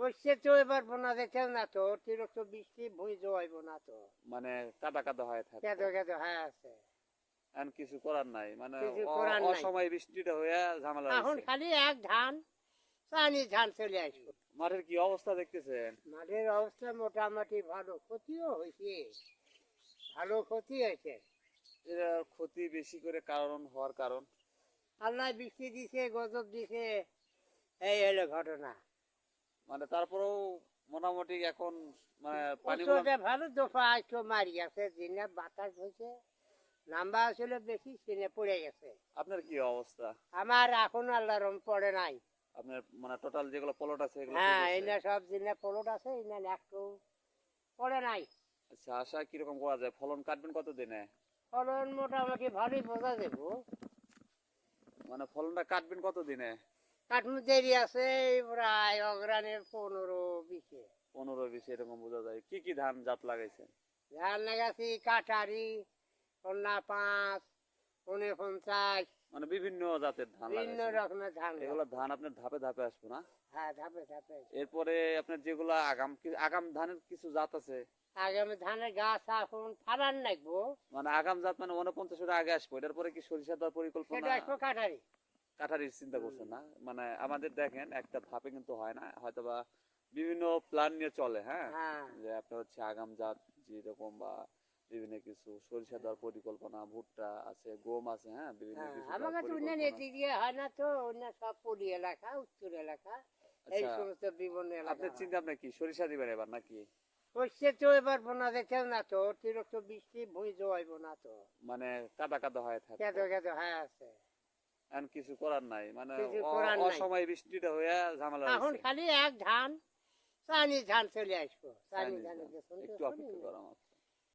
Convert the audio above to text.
শস্যে তো এবার বোনা যেতে না তো অতিরিক্ত বৃষ্টি ভুঁই জোয়াইব না তো। মানে কাদা কাদা হয়ে থাকে। কেঁদো কেঁদো হ্যাঁ আছে। এখন কিছু করার নাই মানে কিছু অ- করার বৃষ্টিটা হয়ে ঝামেলা এখন খালি এক ধান চানি ধান চলে আসব মাঠের কি অবস্থা দেখতেছেন? মাঠের অবস্থা মোটামুটি ভালো ক্ষতিও হয়েছে। ভালো ক্ষতি হয়েছে। ক্ষতি বেশি করে কারণ হওয়ার কারণ। আল্লাহ বৃষ্টি দিছে গজব দিছে এই হলো ঘটনা। মানে তারপরেও মোটামুটি এখন মানে পানি ভালো দফা একটু মারি গেছে দিনে বাতাস হয়েছে নাম্বা আসলে বেশি সিনে পড়ে গেছে। আপনার কি অবস্থা? আমার এখন আল্লাহ রম পড়ে নাই। আপনার মানে টোটাল যেগুলো প্লট আছে এগুলো হ্যাঁ এনে সব দিনে পলট আছে এনে একটু পড়ে নাই। আচ্ছা আশা কীরকম করা যায়? ফলন কাটবেন কত দিনে ফলন মোটামুটি ভালোই বোঝা যাব। মানে ফলনটা কাটবেন কত দিনে দেরি আছে প্রায় পনেরো বিশে পনেরো বিশ এরকম বোঝা যায়। কি কি ধান জাত লাগাইছেন? ধান কাটারি কন্যা পাঁচ পঞ্চাশ। মানে বিভিন্ন জাতের ধান বিভিন্ন রকমের ধান এগুলো ধান আপনার ধাপে ধাপে আসব না? হ্যাঁ ধাপে ধাপে এরপরে আপনার যেগুলা আগাম আগাম ধানের কিছু জাত আছে? আগামী ধানের গাছ এখন ফালান লাগবো মানে আগাম জাত মানে উনপঞ্চাশ আগে আসব। এটার পরে কি সরিষা দেওয়ার পরিকল্পনা? কাটারি। কাঠারির চিন্তা করছেন না। মানে আমাদের দেখেন একটা ধাপে কিন্তু হয় না। হয়তোবা বিভিন্ন প্ল্যান নিয়ে চলে হ্যাঁ? হ্যাঁ। যে আপনার হচ্ছে আগাম জাত যেরকম বা বিভিন্ন কিছু সরিষা দেওয়ার পরিকল্পনা ভুট্টা আছে গম আছে হ্যাঁ? বিভিন্ন হ্যাঁ, কিছু আমার কাছে। এদিকে হয় না তো অন্য সব পলি এলাকা উত্তর এলাকা এই আচ্ছা, সমস্ত বিভিন্ন এলাকা আপনার চিন্তা আপনার কি? সরিষা দিবেন এবার নাকি? শস্যে তো এবার বোনা যেতে না তো অতিরিক্ত বৃষ্টি ভুঁই জোয়াইব না তো। মানে কাদা কাদা হয়ে থাকে। কেঁদো কেঁদো হ্যাঁ আছে। এখন কিছু করার নাই। মানে অসময়। বৃষ্টিটা হয়ে ঝামেলা এখন খালি এক ধান চানি ধান চলে আসব। চানি ধান। একটু অপেক্ষা করা মাত্র